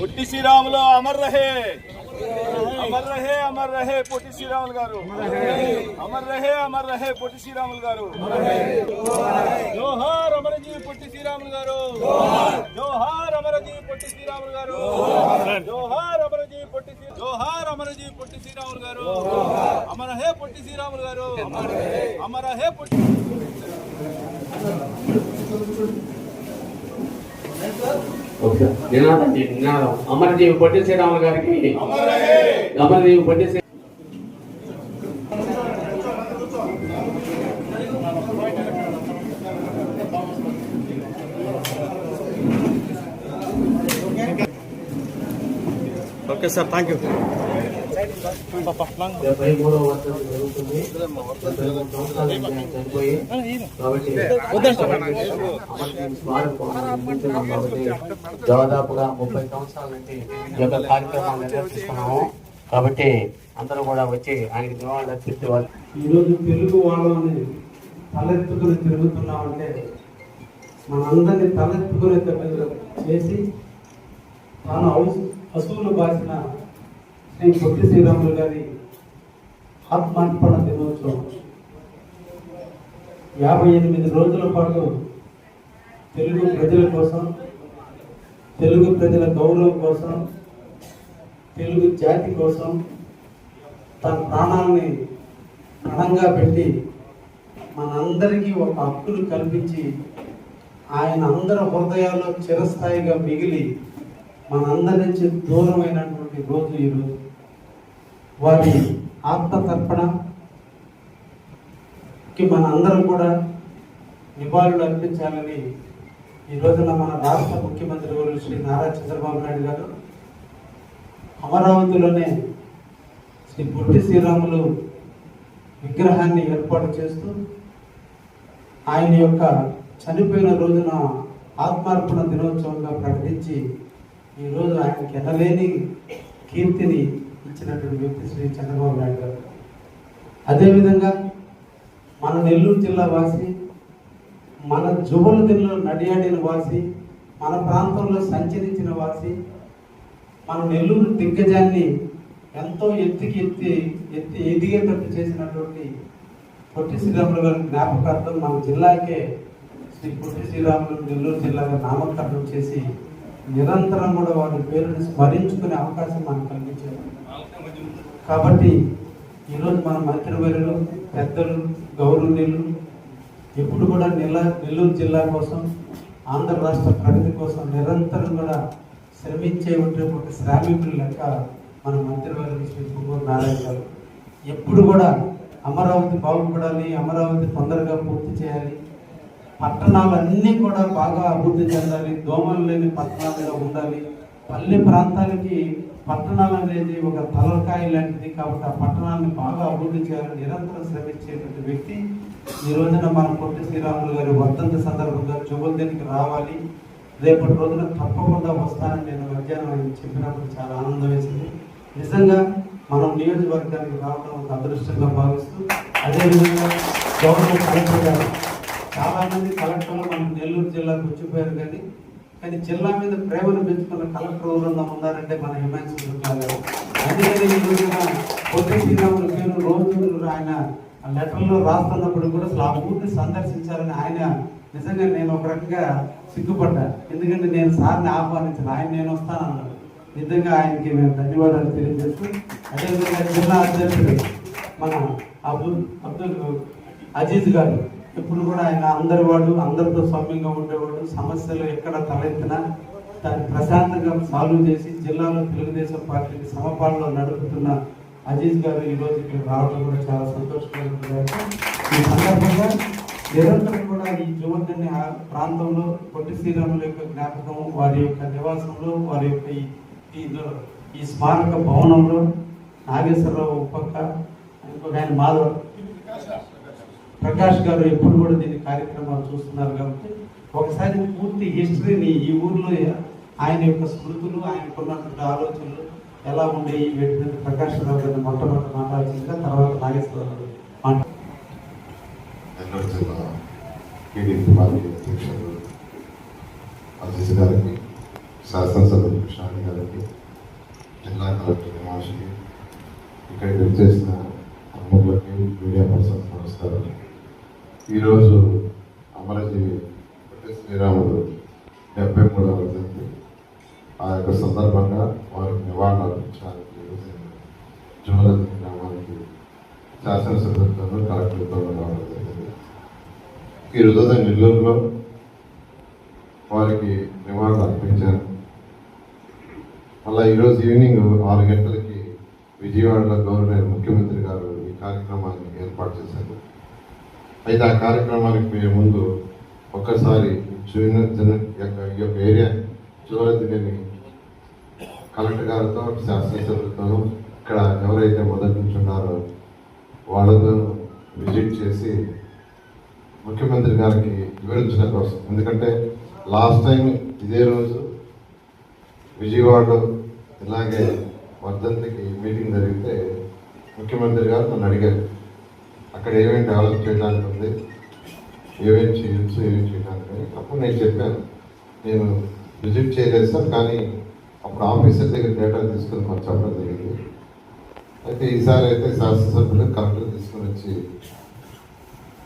పొట్టి శ్రీరాములు అమర్ రహే. అమర్ రహే అమర్ రహే పొట్టి శ్రీరాములు గారు. అమర్ రహే అమర్ రహే పొట్టి శ్రీరాములు గారు. జోహార్ అమరజీ పొట్టి శ్రీరాములు గారు. జోహార్ అమరజీ పొట్టి శ్రీరాములు గారు. జోహార్ అమరజీ పొట్టి జోహార్ అమరజీ పొట్టి శ్రీరాములు గారు. అమర హే పొట్టి శ్రీరాములు గారు. అమర హే పొట్టి you. నినాదం చేయండి, నినాదం అమరజీవి పొట్టి శ్రీరాములు గారికి Amarajeevi Potti okay sir thank you డెబ్బై మూడో వర్షం జరుగుతుంది చనిపోయి కాబట్టి దాదాపుగా ముప్పై సంవత్సరాల నుంచి ఈ యొక్క కార్యక్రమాలు నిర్వహిస్తున్నాము కాబట్టి అందరూ కూడా వచ్చి ఆయనకి నివాళులు అర్పిస్తే వాళ్ళు ఈరోజు తెలుగు వాళ్ళని తలెత్తుకుని తిరుగుతున్నామంటే మనందరినీ తలెత్తుకునేటట్టు చేసి తాను అవు- అసూలు బాసిన నేను పొట్టి శ్రీరాములు గారి ఆత్మార్పణ దినోత్సవం. యాభై ఎనిమిది రోజుల పాటు తెలుగు ప్రజల కోసం తెలుగు ప్రజల గౌరవం కోసం తెలుగు జాతి కోసం తన ప్రాణాలని ప్రణంగా పెట్టి మనందరికీ ఒక హక్కును కల్పించి ఆయన అందరి హృదయాల్లో చిరస్థాయిగా మిగిలి మనందరి నుంచి దూరమైనటువంటి రోజు ఈరోజు. వారి ఆత్మతర్పణకి మన అందరం కూడా నివాళులు అర్పించాలని ఈ రోజున మన రాష్ట్ర ముఖ్యమంత్రి గారు శ్రీ నారా చంద్రబాబు నాయుడు గారు అమరావతిలోనే శ్రీ పొట్టి శ్రీరాములు విగ్రహాన్ని ఏర్పాటు చేస్తూ ఆయన యొక్క చనిపోయిన రోజున ఆత్మార్పణ దినోత్సవంగా ప్రకటించి ఈరోజు ఆయనకి ఎనలేని కీర్తిని ఇచ్చినటువంటి వ్యక్తి శ్రీ చంద్రబాబు నాయుడు గారు. అదేవిధంగా మన నెల్లూరు జిల్లా వాసి మన జుబలదిలో నడియాడిన వాసి మన ప్రాంతంలో సంచరించిన వాసి మన నెల్లూరు దిగ్గజాన్ని ఎంతో ఎత్తికి ఎత్తి ఎత్తి ఎదిగేటట్టు చేసినటువంటి పొట్టి శ్రీరాములు గారి జ్ఞాపకార్థం మన జిల్లాకే శ్రీ పొట్టి శ్రీరాములు నెల్లూరు జిల్లాగా నామకరణం చేసి నిరంతరం కూడా వారి పేరుని స్మరించుకునే అవకాశం మనకు కలిగించారు కాబట్టి ఈరోజు మన మంత్రివర్యులు పెద్దలు గౌరవనీయులు ఎప్పుడు కూడా నెల నెల్లూరు జిల్లా కోసం ఆంధ్ర రాష్ట్ర ప్రగతి కోసం నిరంతరం కూడా శ్రమించే ఉంటే ఒక శ్రామికులు లెక్క మన మంత్రివర్యులు శ్రీ పువ్వూరు నారాయణ గారు. ఎప్పుడు కూడా అమరావతి బాగుపడాలి అమరావతి తొందరగా పూర్తి చేయాలి పట్టణాలన్నీ కూడా బాగా అభివృద్ధి చెందాలి దోమలు లేని పట్టణాలుగా ఉండాలి. పల్లె ప్రాంతానికి పట్టణాలు అనేది ఒక తలకాయ లాంటిది కాబట్టి ఆ పట్టణాన్ని బాగా అభివృద్ధి చేయాలని నిరంతరం శ్రమించేటువంటి వ్యక్తి ఈ రోజున మన పొట్టి శ్రీరాములు గారి వర్ధంత సందర్భంగా చుబోద్దానికి రావాలి. రేపటి రోజున తప్పకుండా వస్తానని నేను మధ్యాహ్నం చెప్పినప్పుడు చాలా ఆనందం వేసింది. నిజంగా మనం నియోజకవర్గానికి రావడం ఒక అదృష్టంగా భావిస్తూ అదేవిధంగా గవర్నమెంట్ కలెక్టర్ గారు చాలా మంది కలెక్టర్లు మనం నెల్లూరు జిల్లాకు వచ్చిపోయారు కానీ కానీ జిల్లా మీద ప్రేమను పెంచుకున్న కలెక్టర్ ఊరంగా ఉన్నారంటే మన హిమాంశు శుక్లా గారు. అందుకని శ్రీరాములు పేరు రోజు ఆయన ఆ లెటర్లో రాస్తున్నప్పుడు కూడా అసలు ఆ ఊరిని సందర్శించాలని ఆయన నిజంగా నేను ఒక రకంగా సిగ్గుపడ్డా. ఎందుకంటే నేను సార్ని ఆహ్వానించాను. ఆయన నేను వస్తానన్నాడు. నిజంగా ఆయనకి మేము ధన్యవాదాలు తెలియజేస్తూ అదేవిధంగా జిల్లా అధ్యక్షుడు మన అబ్దుల్ అబ్దుల్ అజీజ్ గారు ఎప్పుడు కూడా ఆయన అందరి వాడు అందరితో సౌమ్యంగా ఉండేవాడు సమస్యలు ఎక్కడ తలెత్తినా దాన్ని ప్రశాంతంగా సాల్వ్ చేసి జిల్లాలో తెలుగుదేశం పార్టీని సమపాలనలో నడుపుతున్న అజీజ్ గారు ఈ ఇక్కడ రావడం కూడా చాలా సంతోషకరమైన ఈ సందర్భంగా నిరంతరం కూడా ఈ యువతని ఆ ప్రాంతంలో పొట్టి శ్రీరాముల యొక్క జ్ఞాపకం వారి యొక్క నివాసంలో వారి యొక్క ఈ ఈ- స్మారక భవనంలో నాగేశ్వరరావు పక్క ఇంకొక ఆయన మాధవ్. ప్రకాష్ గారు ఎప్పుడు కూడా దీని కార్యక్రమాలు చూస్తున్నారు కాబట్టి ఒకసారి పూర్తి హిస్టరీని ఈ ఊర్లో ఆయన యొక్క స్మృతులు ఆయనకున్నటువంటి ఆలోచనలు ఎలా ఉండేవి వీటి మీద ప్రకాష్ రావు గారిని మొట్టమొదటి మాట్లాడుతుందిగా తర్వాత నాగేశ్వరరావు గారు మాట్లాడుతున్నారు నెల్లూరు జిల్లా అధ్యక్షుడు అజీజ్ గారికి శాసనసభ్యులు కృష్ణాని గారికి డాక్టర్ నిమాష్కి ఇక్కడికి వచ్చేసిన అమ్మలకి మీడియా పర్సన్ నమస్కారం ఈరోజు అమరజీవి పొట్టి శ్రీరాముడు డెబ్బై మూడవ జయంతి. ఆ యొక్క సందర్భంగా వారికి నివాళులు అర్పించడానికి ఈరోజు గ్రామానికి శాసనసభ్యులతో కలెక్టర్తో రావడం జరిగింది. ఈ రోజు నెల్లూరులో వారికి నివాళులు అర్పించాను మళ్ళీ ఈరోజు ఈవినింగ్ ఆరు గంటలకి విజయవాడలో గవర్నర్ ముఖ్యమంత్రి గారు ఈ కార్యక్రమాన్ని ఏర్పాటు చేశారు. అయితే ఆ కార్యక్రమానికి పోయే ముందు ఒక్కసారి జూన జన యొక్క ఈ యొక్క ఏరియా జోరదిని కలెక్టర్ గారితో శాసనసభ్యులతోనూ ఇక్కడ ఎవరైతే మొదటి నుంచి ఉన్నారో వాళ్ళతో విజిట్ చేసి ముఖ్యమంత్రి గారికి వివరించిన కోసం. ఎందుకంటే లాస్ట్ టైం ఇదే రోజు విజయవాడలో ఇలాగే వర్ధంతికి మీటింగ్ జరిగితే ముఖ్యమంత్రి గారు నన్ను అడిగారు. అక్కడ ఏమేమి డెవలప్ చేయడానికి ఉంది ఏమేమి చేయొచ్చు ఏమేమి చేయడానికి ఉంది అప్పుడు నేను చెప్పాను. నేను విజిట్ చేయలేదు సార్ కానీ అప్పుడు ఆఫీసర్ దగ్గర డేటా తీసుకుని కొంచెం చెప్పడం జరిగింది. అయితే ఈసారి అయితే శాసనసభ్యులు కలెక్టర్ తీసుకుని వచ్చి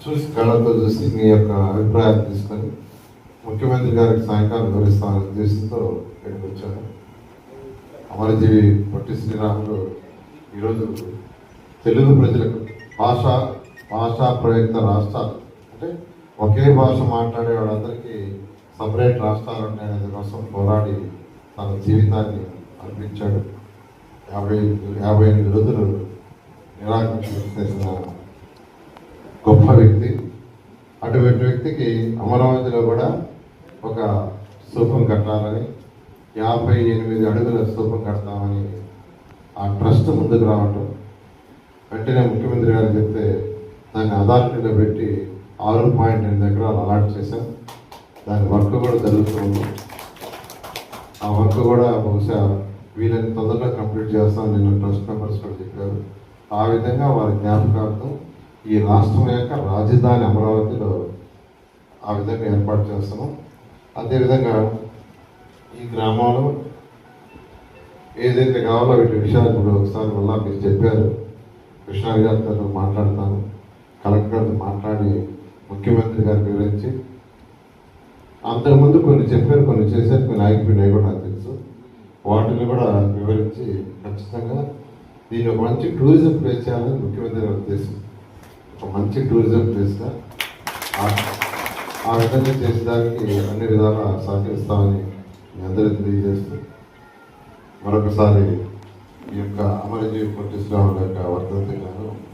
చూసి కళ్ళతో చూసి మీ యొక్క అభిప్రాయాలు తీసుకొని ముఖ్యమంత్రి గారికి సాయంకాలం వివరిస్తామనే ఉద్దేశంతో ఇక్కడికి వచ్చాను. అమరజీవి పొట్టి శ్రీరాములు ఈరోజు తెలుగు ప్రజలకు భాష భాషా ప్రయుక్త రాష్ట్రాలు. అంటే ఒకే భాష మాట్లాడే వాళ్ళందరికీ సపరేట్ రాష్ట్రాలు ఉంటాయనే కోసం పోరాడి తన జీవితాన్ని అర్పించాడు. యాభై యాభై ఎనిమిది రోజులు నిరాకరించిన గొప్ప వ్యక్తి. అటువంటి వ్యక్తికి అమరావతిలో కూడా ఒక స్థూపం కట్టాలని యాభై ఎనిమిది అడుగుల స్థూపం కడతామని ఆ ట్రస్ట్ ముందుకు రావటం వెంటనే ముఖ్యమంత్రి గారు చెప్తే దాన్ని అథారిటీలో పెట్టి ఆరు పాయింట్ ఎనిమిది ఎకరాలు అలాట్ చేశాం. దాని వర్క్ కూడా జరుగుతుంది. ఆ వర్క్ కూడా బహుశా వీళ్ళని తొందరగా కంప్లీట్ చేస్తామని నిన్న ట్రస్ట్ మెంబర్స్ కూడా చెప్పారు. ఆ విధంగా వారి జ్ఞాపకార్థం ఈ రాష్ట్రం యొక్క రాజధాని అమరావతిలో ఆ విధంగా ఏర్పాటు చేస్తున్నాం. అదేవిధంగా ఈ గ్రామంలో ఏదైతే కావాలో వీటి విషయాలు ఇప్పుడు ఒకసారి మళ్ళీ మీరు చెప్పారు. కృష్ణారి గారితో మాట్లాడతాను కలెక్టర్తో మాట్లాడి ముఖ్యమంత్రి గారి వివరించి అంతకుముందు కొన్ని చెప్పారు కొన్ని చేశారు కొన్ని ఆగిపోయినాయి కూడా నాకు తెలుసు. వాటిని కూడా వివరించి ఖచ్చితంగా దీన్ని ఒక మంచి టూరిజం ప్లేస్ చేయాలని ముఖ్యమంత్రి గారి ఉద్దేశం. ఒక మంచి టూరిజం ప్లేస్గా ఆ- ఆ విధంగా చేసేదానికి అన్ని విధాలా సహకరిస్తామని మీ అందరికీ తెలియజేస్తూ మరొకసారి ఈ యొక్క అమరజీవి పొట్టి గారి వర్ధంతి గారు